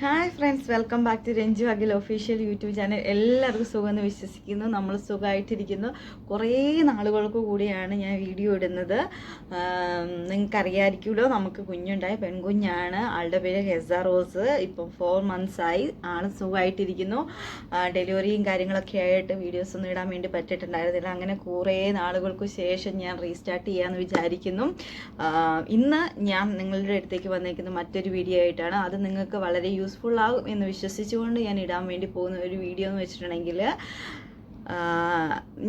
Hi friends welcome back to Ranju Akhil official YouTube channel എല്ലാവർക്കും സുഖമെന്ന് വിശ്വസിക്കുന്നു. നമ്മൾ സുഖമായിട്ടിരിക്കുന്നു. കുറേ നാളുകൾക്ക് കൂടിയാണ് ഞാൻ വീഡിയോ ഇടുന്നത്. നിങ്ങൾക്ക് അറിയാമായിരിക്കുമല്ലോ നമുക്ക് കുഞ്ഞുണ്ടായ പെൺകുഞ്ഞാണ്. ആളുടെ പേര് ഹെസ റോസ്. ഇപ്പം ഫോർ മന്ത്സായി ആൾ സുഖമായിട്ടിരിക്കുന്നു. ഡെലിവറിയും കാര്യങ്ങളൊക്കെ ആയിട്ട് വീഡിയോസ് ഒന്നും ഇടാൻ വേണ്ടി പറ്റിയിട്ടുണ്ടായിരുന്നില്ല. അങ്ങനെ കുറേ നാളുകൾക്ക് ശേഷം ഞാൻ റീസ്റ്റാർട്ട് ചെയ്യാമെന്ന് വിചാരിക്കുന്നു. ഇന്ന് ഞാൻ നിങ്ങളുടെ അടുത്തേക്ക് വന്നേക്കുന്ന മറ്റൊരു വീഡിയോ ആയിട്ടാണ്. അത് നിങ്ങൾക്ക് വളരെ യൂസ്ഫുൾ ആകും എന്ന് വിശ്വസിച്ചുകൊണ്ട് ഞാൻ ഇടാൻ വേണ്ടി പോകുന്ന ഒരു വീഡിയോ എന്ന് വെച്ചിട്ടുണ്ടെങ്കിൽ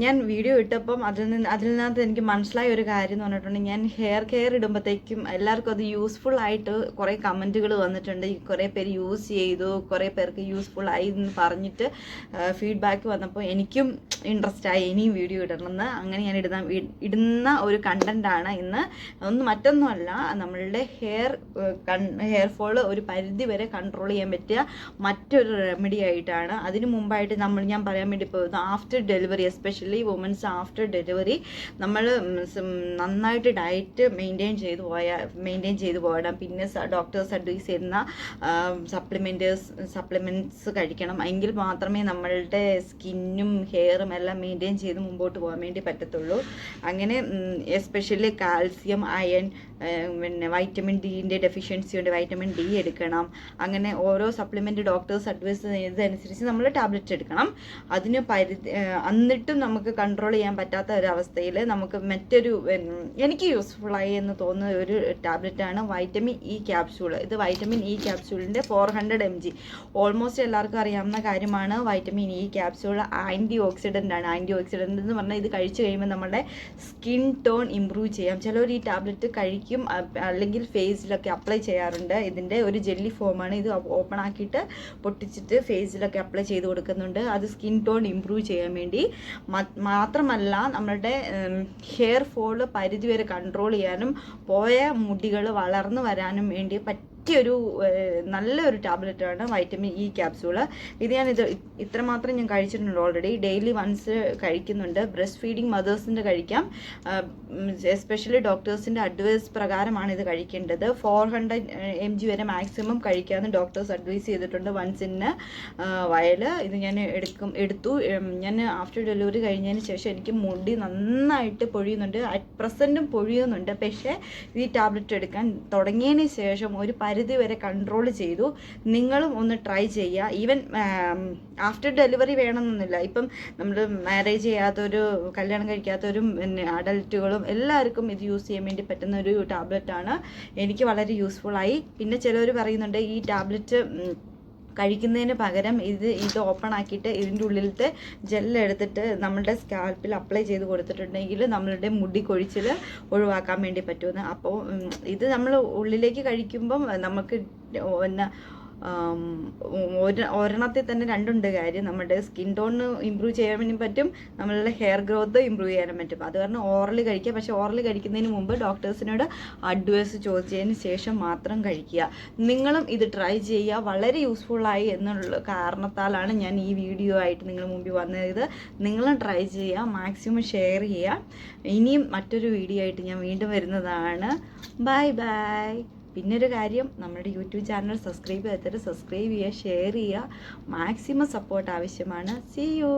ഞാൻ വീഡിയോ ഇട്ടപ്പം അതിൽ നിന്ന് അതിൽ നിന്നകത്ത് എനിക്ക് മനസ്സിലായ ഒരു കാര്യം എന്ന് പറഞ്ഞിട്ടുണ്ടെങ്കിൽ ഞാൻ ഹെയർ കെയർ ഇടുമ്പോഴത്തേക്കും എല്ലാവർക്കും അത് യൂസ്ഫുൾ ആയിട്ട് കുറേ കമന്റുകൾ വന്നിട്ടുണ്ട്. കുറേ പേര് യൂസ് ചെയ്തു കുറേ പേർക്ക് യൂസ്ഫുൾ ആയി എന്ന് പറഞ്ഞിട്ട് ഫീഡ്ബാക്ക് വന്നപ്പോൾ എനിക്കും ഇൻട്രസ്റ്റ് ആയി ഇനിയും വീഡിയോ ഇടണമെന്ന് അങ്ങനെ ഞാൻ ഇടുന്ന ഇടുന്ന ഒരു കണ്ടന്റാണ് ഇന്ന്. ഒന്ന് മറ്റൊന്നുമല്ല നമ്മളുടെ ഹെയർ ഹെയർ ഫോൾ ഒരു പരിധി വരെ കൺട്രോൾ ചെയ്യാൻ പറ്റിയ മറ്റൊരു റെമഡി ആയിട്ടാണ്. അതിനു മുമ്പായിട്ട് നമ്മൾ ഞാൻ പറയാൻ വേണ്ടി പോകുന്നത് after delivery especially womens after delivery നമ്മൾ നന്നായിട്ട് ഡയറ്റ് മെയിന്റെയിൻ ചെയ്തു പോയാൽ മെയിന്റെയിൻ ചെയ്തു പോകണം. പിന്നെ ഡോക്ടേഴ്സ് അഡ്വൈസ് ചെയ്യുന്ന സപ്ലിമെന്റേഴ്സ് സപ്ലിമെന്റ്സ് കഴിക്കണം. എങ്കിൽ മാത്രമേ നമ്മളുടെ സ്കിന്നും ഹെയറും എല്ലാം മെയിന്റെയിൻ ചെയ്ത് മുമ്പോട്ട് പോകാൻ വേണ്ടി പറ്റത്തുള്ളൂ. അങ്ങനെ എസ്പെഷ്യലി കാൽസ്യം അയൺ പിന്നെ വൈറ്റമിൻ ഡിന്റെ ഡെഫിഷ്യൻസി ഉണ്ട് വൈറ്റമിൻ ഡി എടുക്കണം. അങ്ങനെ ഓരോ സപ്ലിമെന്റ് ഡോക്ടേഴ്സ് അഡ്വൈസ് ചെയ്തതനുസരിച്ച് നമ്മൾ ടാബ്ലറ്റ് എടുക്കണം. അതിന് പരിധി എന്നിട്ടും നമുക്ക് കൺട്രോൾ ചെയ്യാൻ പറ്റാത്ത ഒരവസ്ഥയിൽ നമുക്ക് മറ്റൊരു എനിക്ക് യൂസ്ഫുള്ളായി എന്ന് തോന്നുന്ന ഒരു ടാബ്ലറ്റാണ് വൈറ്റമിൻ ഇ ക്യാപ്സ്യൂൾ ഇത് vitamin E ക്യാപ്സ്യൂളിന്റെ four hundred M G almost എല്ലാവർക്കും അറിയാവുന്ന കാര്യമാണ് vitamin E capsule antioxidant ആണ് ആന്റി ഓക്സിഡന്റ് എന്ന് പറഞ്ഞാൽ ഇത് കഴിച്ചു കഴിയുമ്പോൾ നമ്മുടെ സ്കിൻ ടോൺ ഇമ്പ്രൂവ് ചെയ്യാം. ചിലർ ഈ ടാബ്ലറ്റ് കഴിക്കും അല്ലെങ്കിൽ ഫേസിലൊക്കെ അപ്ലൈ ചെയ്യാറുണ്ട്. ഇതിന്റെ ഒരു ജെല്ലി ഫോമാണ് ഇത് ഓപ്പൺ ആക്കിയിട്ട് പൊട്ടിച്ചിട്ട് ഫേസിലൊക്കെ അപ്ലൈ ചെയ്ത് കൊടുക്കുന്നുണ്ട്. അത് സ്കിൻ ടോൺ ഇമ്പ്രൂവ് ചെയ്യാൻ വേണ്ടി. മാത്രമല്ല നമ്മളുടെ ഹെയർ ഫോൾ പരിധിവരെ കൺട്രോൾ ചെയ്യാനും പോയ മുടികൾ വളർന്നു വരാനും വേണ്ടി പറ്റിയൊരു നല്ലൊരു ടാബ്ലറ്റാണ് വൈറ്റമിൻ ഇ ക്യാപ്സ്യൂൾ. ഇത് ഞാൻ ഇത് ഇത്രമാത്രം ഞാൻ കഴിച്ചിട്ടുണ്ട് ഓൾറെഡി ഡെയിലി വൺസ് കഴിക്കുന്നുണ്ട്. ബ്രസ്റ്റ് ഫീഡിങ് മദേഴ്സിന്റെ കഴിക്കാം. എസ്പെഷ്യലി ഡോക്ടേഴ്സിന്റെ അഡ്വൈസ് പ്രകാരമാണ് ഇത് കഴിക്കേണ്ടത്. ഫോർ ഹൺഡ്രഡ് എം ജി വരെ മാക്സിമം കഴിക്കാമെന്ന് ഡോക്ടേഴ്സ് അഡ്വൈസ് ചെയ്തിട്ടുണ്ട് വൺസ് വൺസിന് വയൽ ഇത് ഞാൻ എടുക്കും എടുത്തു. ഞാൻ ആഫ്റ്റർ ഡെലിവറി കഴിഞ്ഞതിന് ശേഷം എനിക്ക് മുടി നന്നായിട്ട് പൊഴിയുന്നുണ്ട്. അറ്റ് പ്രസന്റും പൊഴിയുന്നുണ്ട്. പക്ഷേ ഈ ടാബ്ലറ്റ് എടുക്കാൻ തുടങ്ങിയതിന് ശേഷം ഒരു പരിധി വരെ കൺട്രോൾ ചെയ്തു. നിങ്ങളും ഒന്ന് ട്രൈ ചെയ്യുക ഈവൻ ആഫ്റ്റർ ഡെലിവറി വേണമെന്നൊന്നുമില്ല. ഇപ്പം നമ്മൾ മാരേജ് ചെയ്യാത്തൊരു കല്യാണം കഴിക്കാത്തവരും പിന്നെ അഡൽറ്റുകളും എല്ലാവർക്കും ഇത് യൂസ് ചെയ്യാൻ വേണ്ടി പറ്റുന്ന ഒരു ടാബ്ലറ്റാണ് എനിക്ക് വളരെ യൂസ്ഫുൾ ആയി. പിന്നെ ചിലർ പറയുന്നുണ്ട് ഈ ടാബ്ലറ്റ് കഴിക്കുന്നതിന് പകരം ഇത് ഇത് ഓപ്പൺ ആക്കിയിട്ട് ഇതിന്റെ ഉള്ളിലത്തെ ജെല്ലെടുത്തിട്ട് നമ്മളുടെ സ്കാൽപ്പിൽ അപ്ലൈ ചെയ്ത് കൊടുത്തിട്ടുണ്ടെങ്കിൽ നമ്മളുടെ മുടി കൊഴിച്ചിൽ ഒഴിവാക്കാൻ വേണ്ടി പറ്റുമെന്ന്. അപ്പോൾ ഇത് നമ്മൾ ഉള്ളിലേക്ക് കഴിക്കുമ്പം നമുക്ക് പിന്നെ ആം, ഒരു ഒരെണ്ണത്തിൽ തന്നെ രണ്ടുണ്ട് കാര്യം. നമ്മുടെ സ്കിൻ ടോൺ ഇമ്പ്രൂവ് വേണ്ടി പറ്റും. നമ്മളുടെ ഹെയർ ഗ്രോത്ത് ഇമ്പ്രൂവ് ചെയ്യാനും പറ്റും. അത് കാരണം ഓറൽ കഴിക്കുക. പക്ഷേ ഓറൽ കഴിക്കുന്നതിന് മുമ്പ് ഡോക്ടേഴ്സിനോട് അഡ്വൈസ് ചോദിച്ചതിന് ശേഷം മാത്രം കഴിക്കുക. നിങ്ങളും ഇത് ട്രൈ ചെയ്യുക. വളരെ യൂസ്ഫുള്ളായി എന്നുള്ള കാരണത്താലാണ് ഞാൻ ഈ വീഡിയോ ആയിട്ട് നിങ്ങൾ മുമ്പിൽ വന്നത്. നിങ്ങളും ട്രൈ ചെയ്യുക. മാക്സിമം ഷെയർ ചെയ്യുക. ഇനിയും മറ്റൊരു വീഡിയോ ആയിട്ട് ഞാൻ വീണ്ടും വരുന്നതാണ്. ബൈ ബൈ പിന്നെ ഒരു കാര്യം നമ്മുടെ യൂട്യൂബ് ചാനൽ സബ്സ്ക്രൈബ് ചെയ്തിട്ട് സബ്സ്ക്രൈബ് ചെയ്യുക ഷെയർ ചെയ്യുക. മാക്സിമം സപ്പോർട്ട് ആവശ്യമാണ്. See you